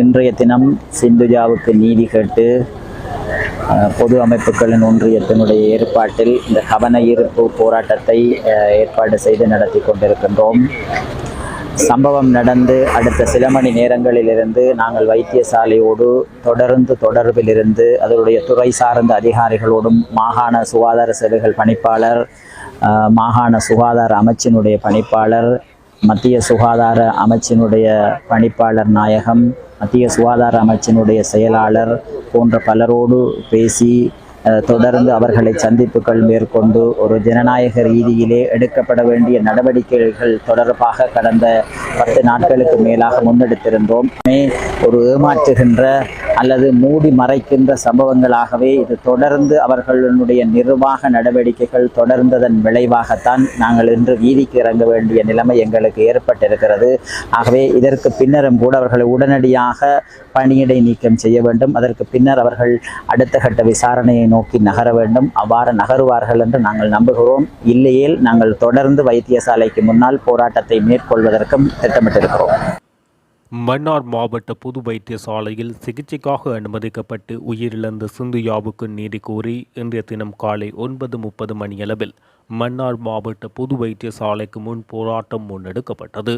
இன்றைய தினம் சிந்துஜாவுக்கு நீதி கேட்டு பொது அமைப்புகளின் ஒன்றியத்தினுடைய ஏற்பாட்டில் இந்த கவன ஈர்ப்பு போராட்டத்தை ஏற்பாடு செய்து நடத்தி கொண்டிருக்கின்றோம். சம்பவம் நடந்து அடுத்த சில மணி நேரங்களிலிருந்து நாங்கள் வைத்தியசாலையோடு தொடர்ந்து தொடர்பில் இருந்து அதனுடைய துறை சார்ந்த அதிகாரிகளோடும் மாகாண சுகாதார சேவைகள் பணிப்பாளர் மாகாண சுகாதார அமைச்சினுடைய பணிப்பாளர் மத்திய சுகாதார அமைச்சினுடைய பணிப்பாளர் நாயகம் மத்திய சுகாதார அமைச்சினுடைய செயலாளர் போன்ற பலரோடு பேசி தொடர்ந்து அவர்களை சந்திப்புகள் மேற்கொண்டு ஒரு ஜனநாயக ரீதியிலே எடுக்கப்பட வேண்டிய நடவடிக்கைகள் தொடர்பாக கடந்த பத்து நாட்களுக்கு மேலாக முன்னெடுத்திருந்தோம். மே ஒரு ஏமாற்றுகின்ற அல்லது மூடி மறைக்கின்ற சம்பவங்களாகவே இது தொடர்ந்து அவர்களுடைய நிர்வாக நடவடிக்கைகள் தொடர்ந்ததன் விளைவாகத்தான் நாங்கள் இன்று வீதிக்கு இறங்க வேண்டிய நிலைமை எங்களுக்கு ஏற்பட்டிருக்கிறது. ஆகவே இதற்கு பின்னரும் கூட அவர்களை உடனடியாக பணியிடை நீக்கம் செய்ய வேண்டும். அதற்கு பின்னர் அவர்கள் அடுத்த கட்ட விசாரணையை நோக்கி நகர வேண்டும். அவ்வாறு நகருவார்கள் என்று நாங்கள் நம்புகிறோம். இல்லையேல் நாங்கள் தொடர்ந்து வைத்தியசாலைக்கு முன்னால் போராட்டத்தை மேற்கொள்வதற்கும் திட்டமிட்டிருக்கிறோம். மன்னார் மாவட்ட பொது வைத்தியசாலையில் சிகிச்சைக்காக அனுமதிக்கப்பட்டு உயிரிழந்த சிந்துயாவுக்கு நீதி கோரி இன்றைய தினம் காலை ஒன்பது முப்பது மணியளவில் மன்னார் மாவட்ட பொது வைத்தியசாலைக்கு முன் போராட்டம் முன்னெடுக்கப்பட்டது.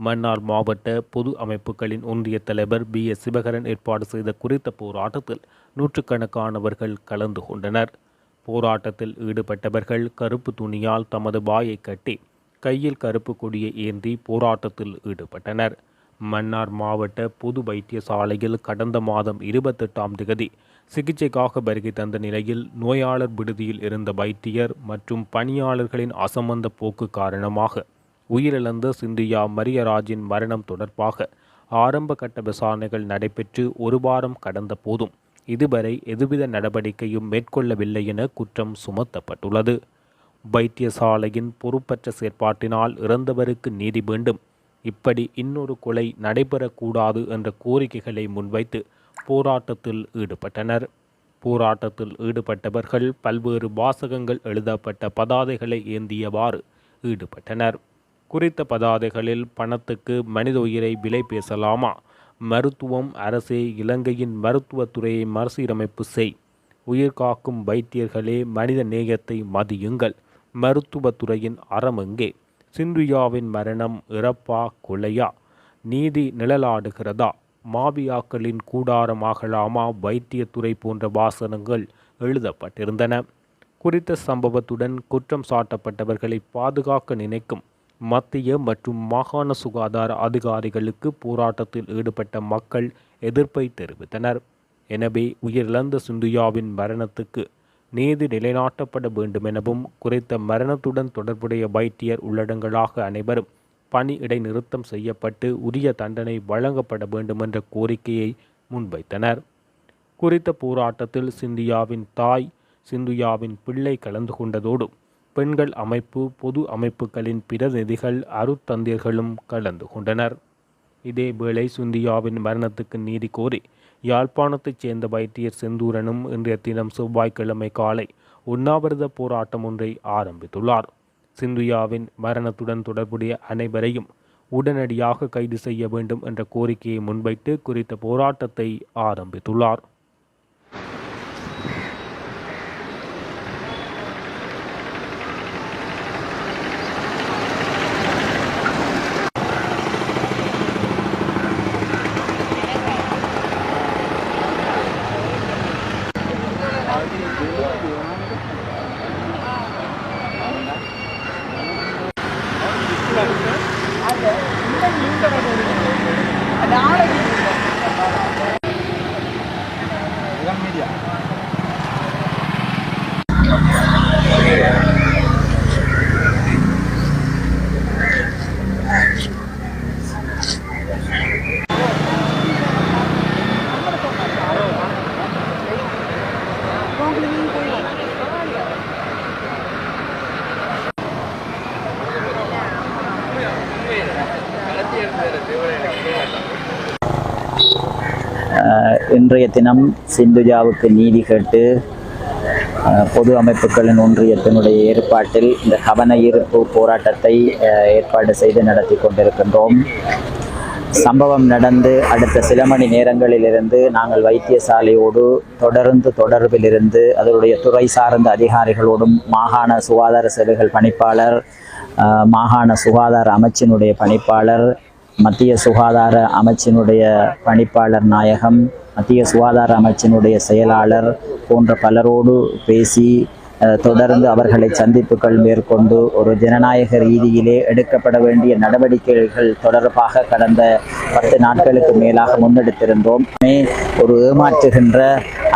மன்னார் மாவட்ட பொது அமைப்புகளின் ஒன்றிய தலைவர் பி. எஸ். சிவகரன் ஏற்பாடு செய்த குறித்த போராட்டத்தில் நூற்றுக்கணக்கானவர்கள் கலந்து கொண்டனர். போராட்டத்தில் ஈடுபட்டவர்கள் கருப்பு துணியால் தமது வாயை கட்டி கையில் கருப்பு கொடியை ஏந்தி போராட்டத்தில் ஈடுபட்டனர். மன்னார் மாவட்ட பொது வைத்தியசாலையில் கடந்த மாதம் இருபத்தெட்டாம் திகதி சிகிச்சைக்காக வருகை தந்த நிலையில் நோயாளர் விடுதியில் இருந்த வைத்தியர் மற்றும் பணியாளர்களின் அசம்பந்த போக்கு காரணமாக உயிரிழந்த சிந்தியா மரியராஜின் மரணம் தொடர்பாக ஆரம்ப கட்ட விசாரணைகள் நடைபெற்று ஒரு வாரம் கடந்த போதும். இதுவரை எதுவித நடவடிக்கையும் மேற்கொள்ளவில்லை என குற்றம் சுமத்தப்பட்டுள்ளது. வைத்தியசாலையின் பொறுப்பற்ற செயற்பாட்டினால் இறந்தவருக்கு நீதி வேண்டும். இப்படி இன்னொரு கொலை நடைபெறக்கூடாது என்ற கோரிக்கைகளை முன்வைத்து போராட்டத்தில் ஈடுபட்டனர். போராட்டத்தில் ஈடுபட்டவர்கள் பல்வேறு வாசகங்கள் எழுதப்பட்ட பதாதைகளை ஏந்தியவாறு ஈடுபட்டனர். குறித்த பதாதைகளில் பணத்துக்கு மனித உயிரை விலை பேசலாமா? மருத்துவம் அரசே இலங்கையின் மருத்துவத்துறையை மறுசீரமைப்பு செய். உயிர் காக்கும் வைத்தியர்களே மனித நேயத்தை மதியுங்கள். மருத்துவத்துறையின் அறம் எங்கே? சிந்துயாவின் மரணம் இறப்பா கொலையா? நீதி நிழலாடுகிறதா? மாபியாக்களின் கூடாரமாகலாமா வைத்தியத்துறை போன்ற வாசனங்கள் எழுதப்பட்டிருந்தன. குறித்த சம்பவத்துடன் குற்றம் சாட்டப்பட்டவர்களை பாதுகாக்க நினைக்கும் மத்திய மற்றும் மாகாண சுகாதார அதிகாரிகளுக்கு போராட்டத்தில் ஈடுபட்ட மக்கள் எதிர்ப்பை தெரிவித்தனர். எனவே உயிரிழந்த சிந்துயாவின் மரணத்துக்கு நீதி நிலைநாட்டப்பட வேண்டும் எனவும் குறித்த மரணத்துடன் தொடர்புடைய வைத்தியர் உள்ளடங்களாக அனைவரும் பணி இடைநிறுத்தம் செய்யப்பட்டு உரிய தண்டனை வழங்கப்பட வேண்டும் என்ற கோரிக்கையை முன்வைத்தனர். குறித்த போராட்டத்தில் சிந்தியாவின் தாய் சிந்துயாவின் பிள்ளை கலந்து கொண்டதோடு பெண்கள் அமைப்பு பொது அமைப்புகளின் பிரதிநிதிகள் அருத்தந்தியர்களும் கலந்து கொண்டனர். இதேவேளை சுந்தியாவின் மரணத்துக்கு நீதி கோரி யாழ்ப்பாணத்தைச் சேர்ந்த வைத்தியர் செந்தூரனும் இன்றைய தினம் செவ்வாய்க்கிழமை காலை உண்ணாவிரத போராட்டம் ஒன்றை ஆரம்பித்துள்ளார். சிந்துயாவின் மரணத்துடன் தொடர்புடைய அனைவரையும் உடனடியாக கைது செய்ய வேண்டும் என்ற கோரிக்கையை முன்வைத்து குறித்த போராட்டத்தை ஆரம்பித்துள்ளார். rekan media. Gracias. இன்றைய தினம் சிந்துஜாவுக்கு நீதி கேட்டு பொது அமைப்புகளின் ஒன்றியத்தினுடைய ஏற்பாட்டில் இந்த கவன ஈர்ப்பு போராட்டத்தை ஏற்பாடு செய்து நடத்தி கொண்டிருக்கின்றோம். சம்பவம் நடந்து அடுத்த சில மணி நேரங்களிலிருந்து நாங்கள் வைத்தியசாலையோடு தொடர்ந்து தொடர்பில் இருந்து அதனுடைய துறை சார்ந்த அதிகாரிகளோடும் மாகாண சுகாதார சேவைகள் பணிப்பாளர் மாகாண சுகாதார அமைச்சினுடைய பணிப்பாளர் மத்திய சுகாதார அமைச்சினுடைய பணிப்பாளர் நாயகம் மத்திய சுகாதார அமைச்சினுடைய செயலாளர் போன்ற பலரோடு பேசி தொடர்ந்து அவர்களை சந்திப்புகள் மேற்கொண்டு ஒரு ஜனநாயக ரீதியிலே எடுக்கப்பட வேண்டிய நடவடிக்கைகள் தொடர்பாக கடந்த பத்து நாட்களுக்கு மேலாக முன்னெடுத்திருந்தோம். மே ஒரு ஏமாற்றுகின்ற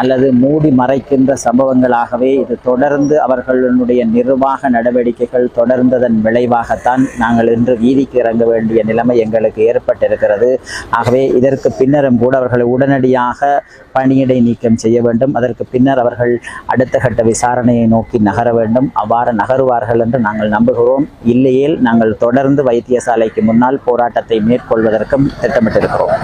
அல்லது மூடி மறைக்கின்ற சம்பவங்களாகவே இது தொடர்ந்து அவர்களுடைய நிர்வாக நடவடிக்கைகள் தொடர்ந்ததன் விளைவாகத்தான் நாங்கள் இன்று வீதிக்கு இறங்க வேண்டிய நிலைமை எங்களுக்கு ஏற்பட்டிருக்கிறது. ஆகவே இதற்கு பின்னரும் கூட அவர்களை உடனடியாக பணியிடை நீக்கம் செய்ய வேண்டும். அதற்கு பின்னர் அவர்கள் அடுத்த கட்ட விசாரணையை நோக்கி நகர வேண்டும். அவ்வாறு நகருவார்கள் என்று நாங்கள் நம்புகிறோம். இல்லையேல் நாங்கள் தொடர்ந்து வைத்தியசாலைக்கு முன்னால் போராட்டத்தை மேற்கொள்வதற்கும் திட்டமிட்டிருக்கிறோம்.